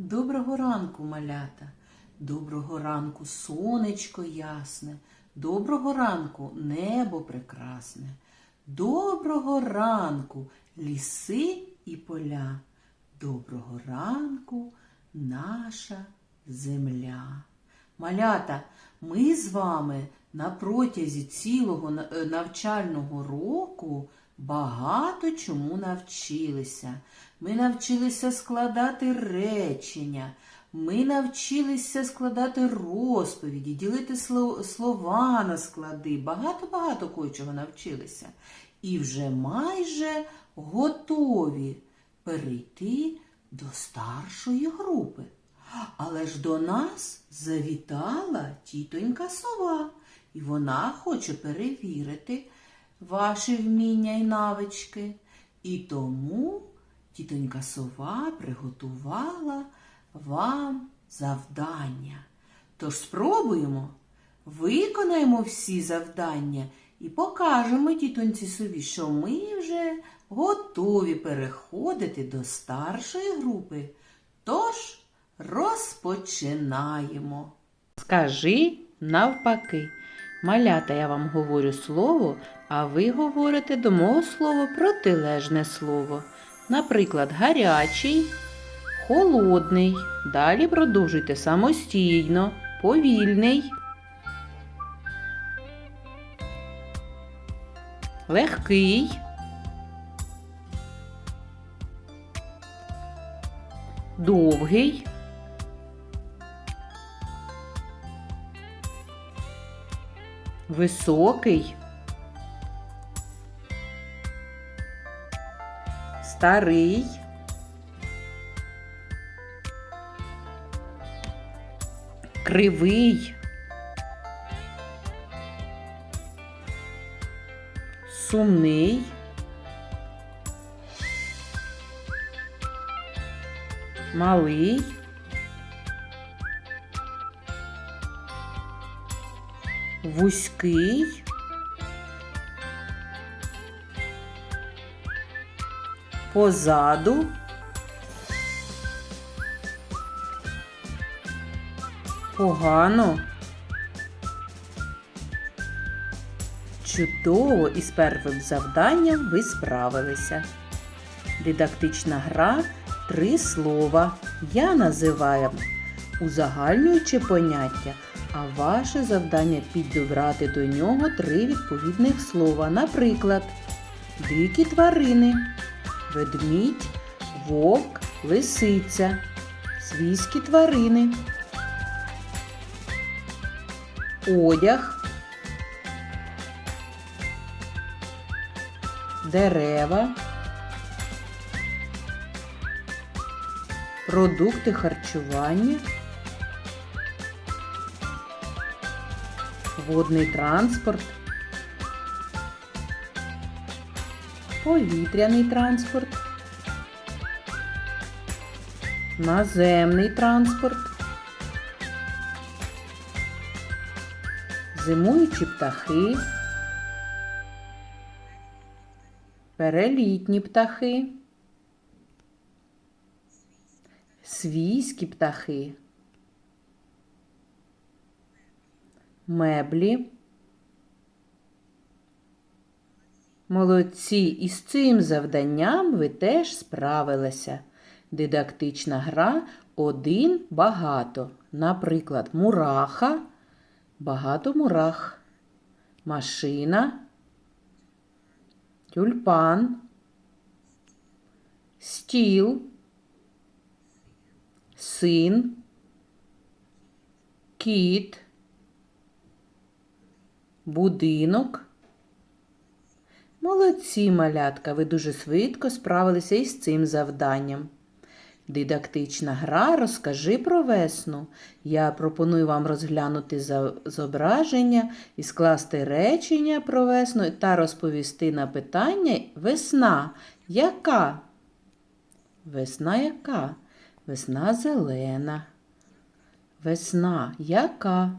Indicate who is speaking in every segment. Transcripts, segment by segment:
Speaker 1: Доброго ранку, малята, доброго ранку, сонечко ясне, доброго ранку, небо прекрасне, доброго ранку, ліси і поля, доброго ранку, наша земля. Малята, ми з вами на протязі цілого е, навчального року багато чому навчилися. Ми навчилися складати речення, ми навчилися складати розповіді, ділити слова на склади. Багато-багато кое-чого навчилися. І вже майже готові перейти до старшої групи. Але ж до нас завітала тітонька сова, і вона хоче перевірити ваші вміння і навички. І тому тітонька сова приготувала вам завдання. Тож спробуємо, виконаємо всі завдання і покажемо тітоньці сові, що ми вже готові переходити до старшої групи. Тож розпочинаємо. Скажи навпаки. Малята, я вам говорю слово, а ви говорите до мого слова протилежне слово. Наприклад, гарячий, холодний. Далі продовжуйте самостійно, повільний, легкий, довгий. Високий, старий, кривий, сумний, малий, вузький, позаду, погано, чудово із первим завданням ви справилися. Дидактична гра три слова. Я називаю узагальнюючи поняття, а ваше завдання підібрати до нього три відповідних слова. Наприклад, дикі тварини, ведмідь, вовк, лисиця, свійські тварини, одяг, дерева, продукти харчування. водний транспорт, повітряний транспорт, наземний транспорт, зимуючі птахи, перелітні птахи, свійські птахи. меблі. Молодці, і з цим завданням ви теж справилися. Дидактична гра один багато. Наприклад, мураха, багато мурах, машина, тюльпан, стіл, син, кіт. Будинок. Молодці, малятка, ви дуже швидко справилися із цим завданням. Дидактична гра розкажи про весну. Я пропоную вам розглянути зображення і скласти речення про весну та розповісти на питання весна. Яка? Весна яка? Весна зелена. Весна яка?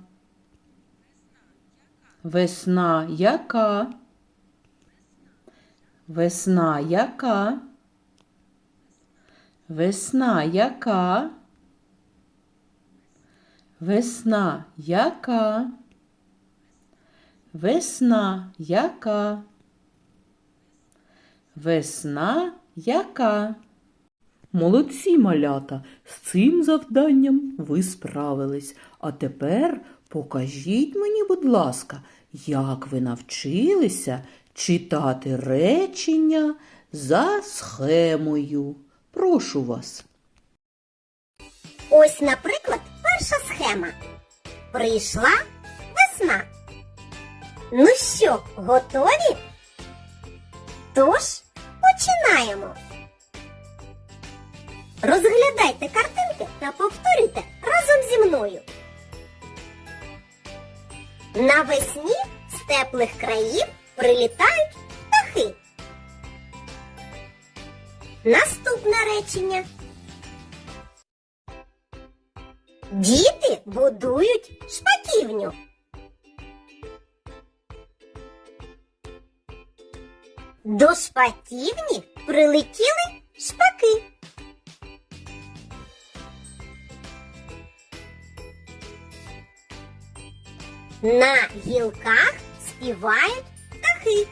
Speaker 1: Весна яка? Весна яка? Весна яка? Весна яка? Весна яка? Весна яка? Молодці малята, з цим завданням ви справились. А тепер покажіть мені, будь ласка, як ви навчилися читати речення за схемою. Прошу вас.
Speaker 2: Ось, наприклад, перша схема. Прийшла весна. Ну що, готові? Тож починаємо. Розглядайте картинки та повторюйте разом зі мною. Навесні з теплих країв прилітають птахи. Наступне речення. Діти будують шпаківню. До шпаківні прилетіли шпаки. На гілках співають птахи.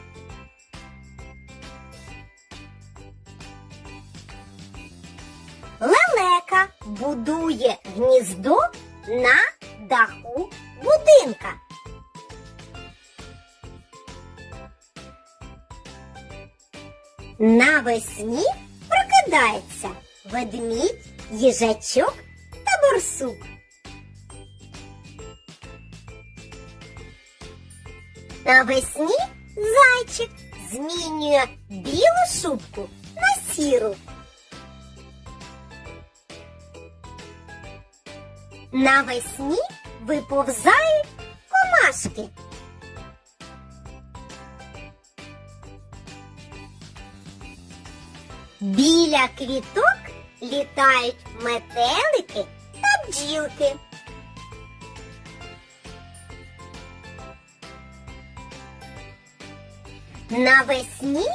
Speaker 2: Лелека будує гніздо на даху будинка. Навесні прокидається ведмідь, їжачок та борсук. Навесні зайчик змінює білу шубку на сіру. Навесні виповзають комашки. Біля квіток літають метелики та бджілки. Навесні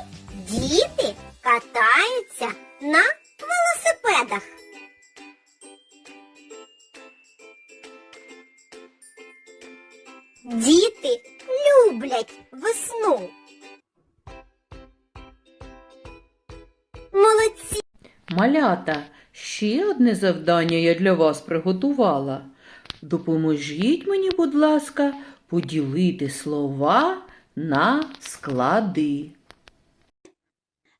Speaker 2: діти катаються на велосипедах. Діти люблять весну. Молодці.
Speaker 1: Малята, ще одне завдання я для вас приготувала. Допоможіть мені, будь ласка, поділити слова на склади.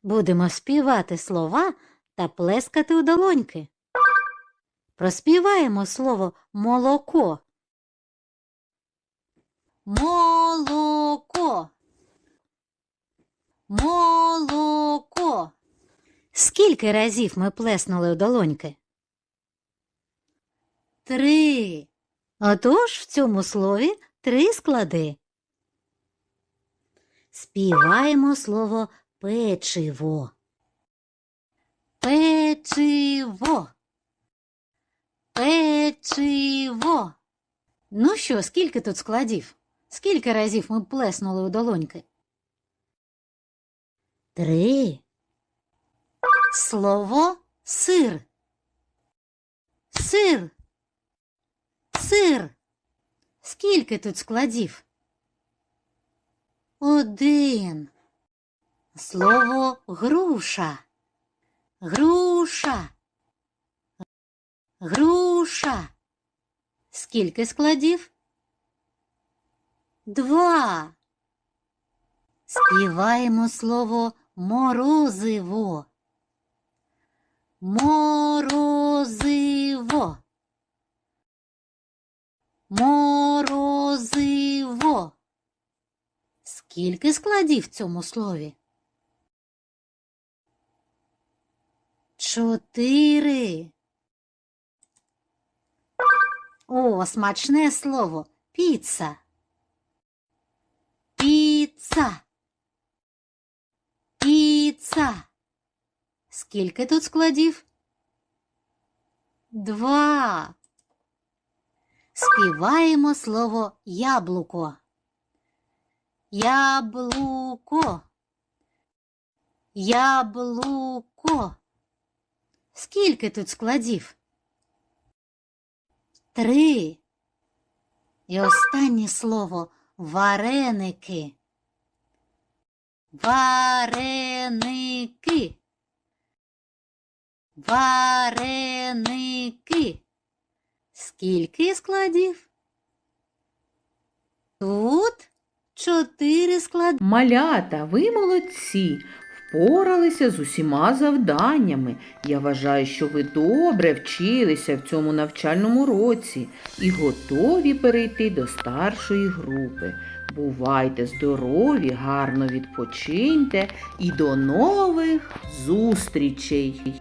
Speaker 3: Будемо співати слова та плескати у долоньки. Проспіваємо слово молоко. Молоко. Молоко. Скільки разів ми плеснули у долоньки? Три. Отож в цьому слові три склади. Співаємо слово печиво. Печиво. Печиво. Ну що, скільки тут складів? Скільки разів ми плеснули у долоньки? Три. Слово сир. Сир. Сир. Скільки тут складів? Один. Слово груша. Груша. Груша. Скільки складів? Два. Співаємо слово морозиво. Морозиво. Морозиво. Скільки складів в цьому слові? Чотири. О, смачне слово. Піца. Піца. Піца. Скільки тут складів? Два. Співаємо слово яблуко. Яблуко. Яблуко. Скільки тут складів? Три. І останнє слово вареники. Вареники. Вареники. Скільки складів? Тут чотири склади.
Speaker 1: Малята, ви молодці, впоралися з усіма завданнями. Я вважаю, що ви добре вчилися в цьому навчальному році і готові перейти до старшої групи. Бувайте здорові, гарно відпочиньте і до нових зустрічей!